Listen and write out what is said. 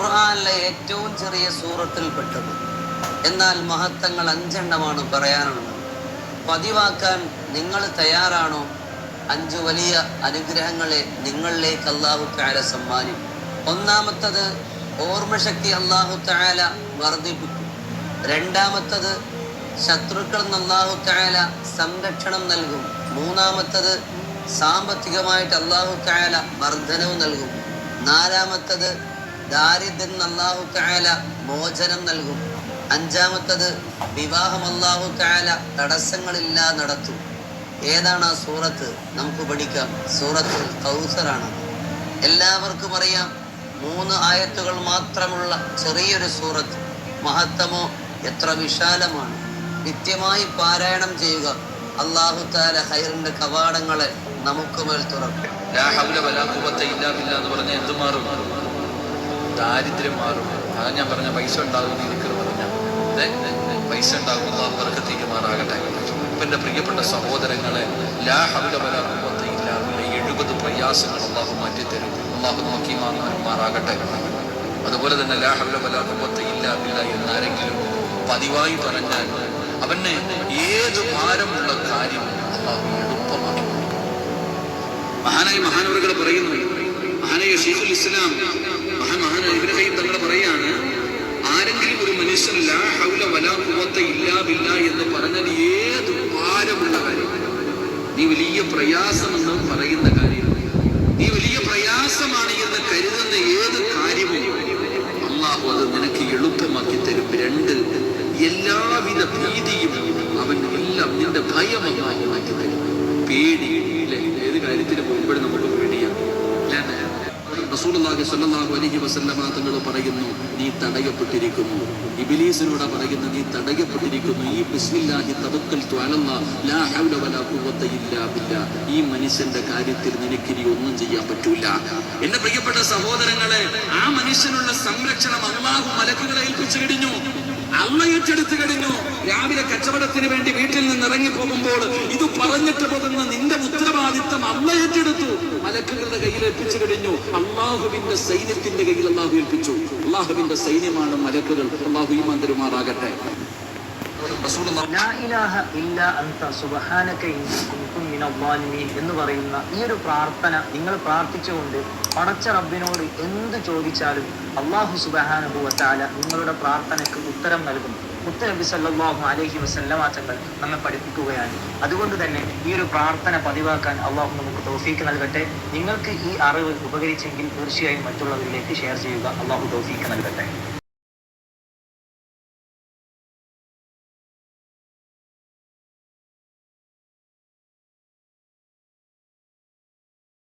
ഖുർആനിലെ ഏറ്റവും ചെറിയ സൂറത്തിൽപ്പെട്ടത്. എന്നാൽ മഹത്വങ്ങൾ അഞ്ചെണ്ണമാണ് പറയാനുള്ളത്. പതിവാക്കാൻ നിങ്ങൾ തയ്യാറാണോ? അഞ്ചു വലിയ അനുഗ്രഹങ്ങളെ നിങ്ങളിലേക്ക് അള്ളാഹു താല സമ്മാനിക്കും. ഒന്നാമത്തത് ഓർമ്മശക്തി അള്ളാഹു താല വർദ്ധിപ്പിക്കും. രണ്ടാമത്തത് ശത്രുക്കളിൽ നിന്ന് അള്ളാഹു താല സംരക്ഷണം നൽകും. മൂന്നാമത്തത് സാമ്പത്തികമായിട്ട് അള്ളാഹു താല വർധനവ് നൽകും. നാലാമത്തത് ദാരിദ്ര്യം അള്ളാഹു കാല മോചനം നൽകും. അഞ്ചാമത്തത് വിവാഹം അള്ളാഹു കാല തടസ്സങ്ങളില്ലാ നടത്തും. ഏതാണ് ആ സൂറത്ത്? നമുക്ക് പഠിക്കാം. സൂറത്ത് കൗസറാണ്. എല്ലാവർക്കും അറിയാം മൂന്ന് ആയത്തുകൾ മാത്രമുള്ള ചെറിയൊരു സൂറത്ത് മഹത്തമോ എത്ര വിശാലമാണ്. നിത്യമായി പാരായണം ചെയ്യുക. അള്ളാഹു താല ഹൈറിന്റെ കവാടങ്ങളെ നമുക്ക് മേൽ തുറക്കും. എന്ന് എന്ത് മാറും ദാരിദ്ര്യം മാറും. അതാണ് ഞാൻ പറഞ്ഞ പൈസ ഉണ്ടാകും എനിക്ക് പറഞ്ഞ. പൈസ ഉണ്ടാകും അള്ളാഹു തീരുമാറാകട്ടെ മാറാകട്ടെ ഇപ്പൊ എന്റെ പ്രിയപ്പെട്ട സഹോദരങ്ങളെ ലാ ഹൗല വലാ ഇല്ലാതെ ഇല്ലാ ബില്ലാ എഴുപത് പ്രയാസങ്ങൾ അള്ളാഹു മാറ്റിത്തരും. അള്ളാഹു നോക്കി മാറാകട്ടെ. അതുപോലെ തന്നെ ലാ ഹൗല വലാ ഇല്ലാ എന്നാരെങ്കിലും പതിവായി പറഞ്ഞാൽ അവന് ഏത് ഭാരമുള്ള കാര്യം അള്ളാഹു എളുപ്പമാക്കി മഹാനായ മഹാനവറുകൾ പറയുന്നു മഹാനായ ഷെയ്ഖുൽ ഇസ്ലാം മഹാൻ മഹാൻ ഇബ്രാഹിം തങ്ങൾ പറയാണ് ആരെങ്കിലും ഒരു മനുഷ്യൻ ലാ ഹൗല വലാ ഇല്ലാവില്ല എന്ന് പറഞ്ഞാൽ ഏത് ഭാരമുള്ള കാര്യം? നീ വലിയ പ്രയാസമെന്ന് പറയുന്ന കാര്യം. നീ വലിയ പ്രയാസമാണ് എന്ന് കരുതുന്ന ഏത് കാര്യവും അള്ളാഹു അത് നിനക്ക് എളുപ്പമാക്കി തരും. രണ്ട് എല്ലാവിധ ഭീതിയും അവൻ എല്ലാം നിന്റെ ഭയം അള്ളാഹു മാറ്റി തരും പേടി ഏത് കാര്യത്തിന് ഇല്ലേ? റസൂലുള്ളാഹി സ്വല്ലല്ലാഹു അലൈഹി വസല്ലമ തങ്ങൾ പറയുന്നു നീ തടയപ്പെട്ടിരിക്കുന്നു. ഇബ്ലീസിനോട് പറയുന്നു നീ തടയപ്പെട്ടിരിക്കുന്നു. ഈ ബിസ്മില്ലാഹി തവക്കൽതു അലല്ലാഹ് ലാ ഹൗല വലാ ഖുവത ഇല്ലാ ബില്ലാ. ഈ മനുഷ്യന്റെ കാര്യത്തിൽ നിനക്ക് ഇനി ഒന്നും ചെയ്യാൻ പറ്റൂല. എന്റെ പ്രിയപ്പെട്ട സഹോദരങ്ങളെ ആ മനുഷ്യനുള്ള സംരക്ഷണം അല്ലാഹു മലക്കുകളെ ഏൽപ്പിച്ചു കഴിഞ്ഞു. അമ്മ ഏറ്റെടുത്തു കഴിഞ്ഞു. രാവിലെ കച്ചവടത്തിന് വേണ്ടി വീട്ടിൽ നിന്ന് ഇറങ്ങി പോകുമ്പോൾ ഇത് പറഞ്ഞിട്ട് പോകുന്ന നിന്റെ ഉത്തരവാദിത്തം അമ്മ ഏറ്റെടുത്തു മലക്കുകളുടെ കയ്യിൽ ഏൽപ്പിച്ചു കഴിഞ്ഞു. അള്ളാഹുവിന്റെ സൈന്യത്തിന്റെ കയ്യിൽ അള്ളാഹു ഏൽപ്പിച്ചു. അള്ളാഹുവിന്റെ സൈന്യമാണ് മലക്കുകൾ. അള്ളാഹു ഈ ളാലിമീൻ എന്ന് പറയുന്ന ഈ ഒരു പ്രാർത്ഥന നിങ്ങൾ പ്രാർത്ഥിച്ചുകൊണ്ട് പടച്ച റബ്ബിനോട് എന്ത് ചോദിച്ചാലും അള്ളാഹു സുബ്ഹാനഹു വതആല നിങ്ങളുടെ പ്രാർത്ഥനയ്ക്ക് ഉത്തരം നൽകും മുത്തനബി സല്ലാഹു അലഹി വസല്ലമ തങ്ങൾ നമ്മെ പഠിപ്പിക്കുകയാണ്. അതുകൊണ്ട് തന്നെ ഈ ഒരു പ്രാർത്ഥന പതിവാക്കാൻ അള്ളാഹു നമുക്ക് തൗഫീക്ക് നൽകട്ടെ. നിങ്ങൾക്ക് ഈ അറിവ് ഉപകരിച്ചെങ്കിൽ തീർച്ചയായും മറ്റുള്ളവരിലേക്ക് ഷെയർ ചെയ്യുക. അള്ളാഹു തൗഫീക്ക് നൽകട്ടെ.